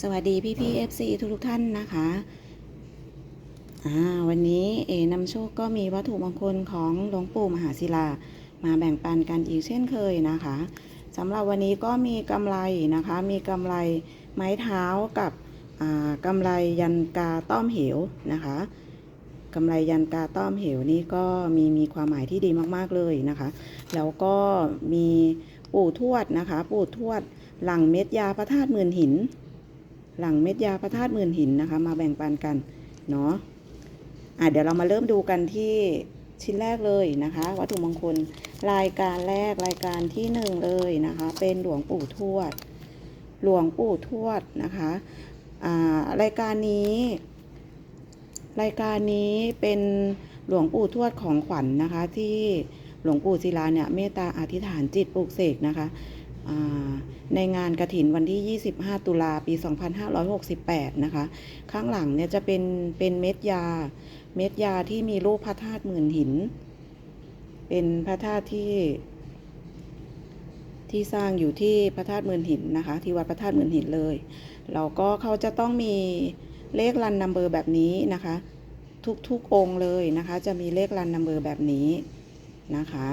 สวัสดีพี่พี่เอฟซีทุกทุกท่านนะคะวันนี้เอนำโชคก็มีวัตถุมงคลของหลวงปู่มหาศิลา มาแบ่งปันกันอีกเช่นเคยนะคะสำหรับวันนี้ก็มีกำไรนะคะ มีกำไรไม้เท้ากับกำไรยันกาต้อมเหวนะคะกำไรยันกาต้อมเหวนี่ก็มีมีความหมายที่ดีมากๆเลยนะคะ แล้วก็มีปู่ทวดนะคะ ปู่ทวดหลังเม็ดยาพระธาตุหมื่นหิน หลังเม็ดยาพระธาตุหมื่นหินนะคะ มาแบ่งปันกันเนาะอะเดี๋ยวเรามาเริ่มดูกันที่ชิ้นแรกเลยนะคะ วัตถุมงคลรายการแรกรายการที่หนึ่งเลยนะคะ เป็นหลวงปู่ทวด หลวงปู่ทวดนะคะอ่ารายการนี้ รายการนี้เป็นหลวงปู่ทวดของขวัญนนะคะที่หลวงปู่ศิลาเนี่ยเมตตาอธิษฐานจิตปลูกเสกนะคะ ในงานกระถินวันที่ 25 ตุลาปี 2568 นะคะ ข้างหลังเนี่ยจะเป็นเป็นเม็ดยา เม็ดยาที่มีรูปพระธาตุหมื่นหิน เป็นพระธาตุที่ ที่สร้างอยู่ที่พระธาตุหมื่นหินนะคะ ที่วัดพระธาตุหมื่นหินเลย แล้วก็เขาจะต้องมีเลขรันนัมเบอร์แบบนี้นะคะ ทุกๆองค์เลยนะคะ จะมีเลขรันนัมเบอร์แบบนี้นะคะ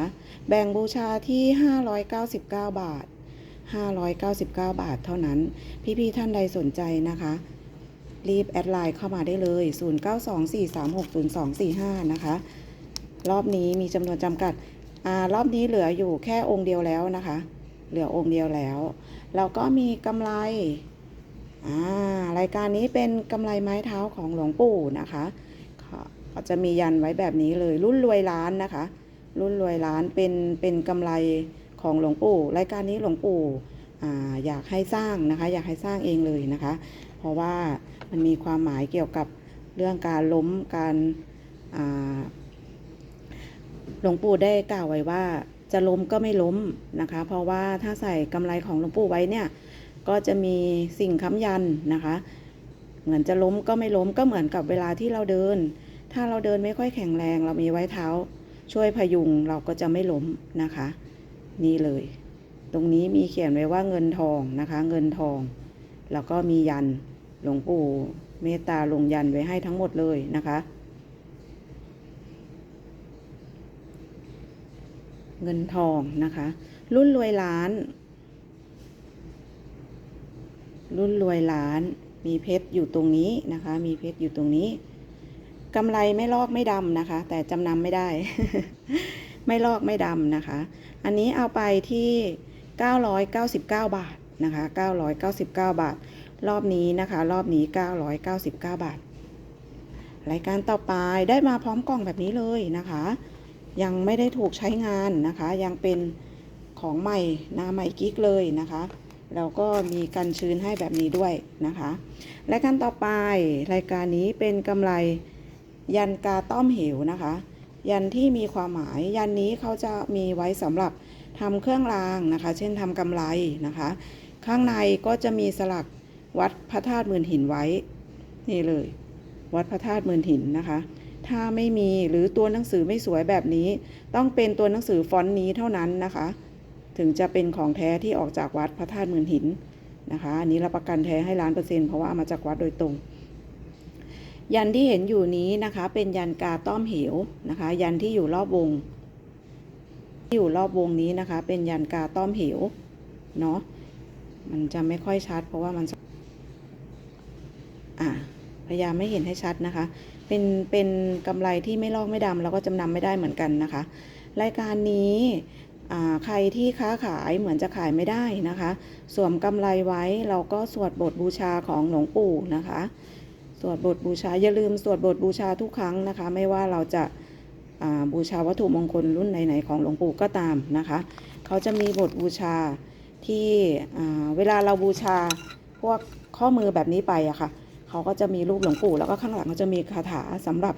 แบ่งบูชาที่ 599 บาท 599 บาทเท่านั้น พี่ๆท่านใดสนใจนะคะ รีบแอดไลน์เข้ามาได้เลย 0924360245 นะคะ รอบนี้มีจำนวนจำกัดอ่ารอบนี้เหลืออยู่แค่องค์เดียวแล้วนะคะ เหลือองค์เดียวแล้วแล้วก็มีกำไรอ่ารายการนี้เป็นกำไรไม้เท้าของหลวงปู่นะคะค่ะก็จะมียันไว้แบบนี้เลยรุ่นรวยล้านนะคะ รุ่นรวยล้านเป็นเป็นกำไร ของหลวงปู่รายการนี้หลวงปู่ออยากให้สร้างนะคะ อยากให้สร้างเองเลยนะคะ เพราะว่ามันมีความหมายเกี่ยวกับเรื่องการล้มการหลวงปู่ได้กล่าวไว้ว่าจะล้มก็ไม่ล้มนะคะ เพราะว่าถ้าใส่กำไรของหลวงปู่ไว้เนี่ยก็จะมีสิ่งค้ำยันนะคะ เหมือนจะล้มก็ไม่ล้มก็เหมือนกับเวลาที่เราเดิน ถ้าเราเดินไม่ค่อยแข็งแรง เรามีไว้เท้า ช่วยพยุงเราก็จะไม่ล้มนะคะ นี่เลย ตรงนี้มีเขียนไว้ว่าเงินทองนะคะ เงินทอง แล้วก็มียันหลวงปู่เมตตาลงยันไว้ให้ทั้งหมดเลยนะคะ เงินทองนะคะ รุ่นรวยล้าน รุ่นรวยล้าน มีเพชรอยู่ตรงนี้นะคะ มีเพชรอยู่ตรงนี้กำไรไม่ลอกไม่ดำนะคะ แต่จำนำไม่ได้ ไม่ลอกไม่ดำนะคะ อันนี้เอาไปที่ 999 บาทนะคะ 999 บาท รอบนี้นะคะ รอบนี้ 999 บาท รายการต่อไปได้มาพร้อมกล่องแบบนี้เลยนะคะ ยังไม่ได้ถูกใช้งานนะคะ ยังเป็นของใหม่หน้าใหม่กิ๊กเลยนะคะแล้วก็มีกันชื้นให้แบบนี้ด้วยนะคะ รายการต่อไปรายการนี้เป็นกำไรยันกาต้อมเหวนะคะ ยันที่มีความหมาย ยันนี้เขาจะมีไว้สำหรับทำเครื่องรางนะคะ เช่นทำกำไรนะคะ ข้างในก็จะมีสลักวัดพระธาตุหมื่นหินไว้ นี่เลย วัดพระธาตุหมื่นหินนะคะ ถ้าไม่มีหรือตัวหนังสือไม่สวยแบบนี้ ต้องเป็นตัวหนังสือฟอนต์นี้เท่านั้นนะคะ ถึงจะเป็นของแท้ที่ออกจากวัดพระธาตุหมื่นหินนะคะอันนี้รับประกันแท้ให้ล้านเปอร์เซ็นต์เพราะว่ามาจากวัดโดยตรง ยันที่เห็นอยู่นี้นะคะ เป็นยันกาต้อมเหวนะคะ ยันที่อยู่รอบวง ที่อยู่รอบวงนี้นะคะ เป็นยันกาต้อมเหวเนาะมันจะไม่ค่อยชัด เพราะว่ามันอะพยายามไม่เห็นให้ชัดนะคะ เป็นเป็นกำไรที่ไม่ลอกไม่ดำแล้วก็จำนำไม่ได้เหมือนกันนะคะ รายการนี้ใครที่ค้าขายเหมือนจะขายไม่ได้นะคะ สวมกำไรไว้เราก็สวดบทบูชาของหลวงปู่นะคะ สวดบทบูชาอย่าลืมสวดบทบูชาทุกครั้งนะคะ ไม่ว่าเราจะาบูชาวัตถุมงคลรุ่นไหน ๆ ของหลวงปู่ก็ตามนะคะ เขาจะมีบทบูชาที่เวลาเราบูชาพวกข้อมือแบบนี้ไปอะค่ะ เขาก็จะมีรูปหลวงปู่แล้วก็ข้างหลังก็จะมีคาถาสำหรับ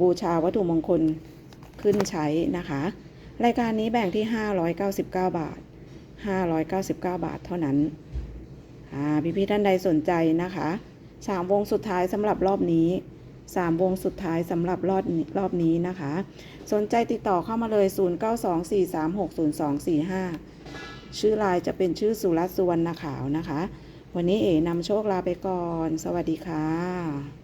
บูชาวัตถุมงคลขึ้นใช้นะคะ รายการนี้แบ่งที่ 599 บาท 599 บาทเท่านั้นอ่พี่ๆท่านใดสนใจนะคะ สามวงสุดท้ายสำหรับรอบนี้สามวงสุดท้ายสำหรับรอบนี้รอบนี้นะคะ สนใจติดต่อเข้ามาเลย 0924360245 ชื่อลายจะเป็นชื่อสุรัตน์สุวรรณขาวนะคะ วันนี้เอ๋นำโชคลาไปก่อน สวัสดีค่ะ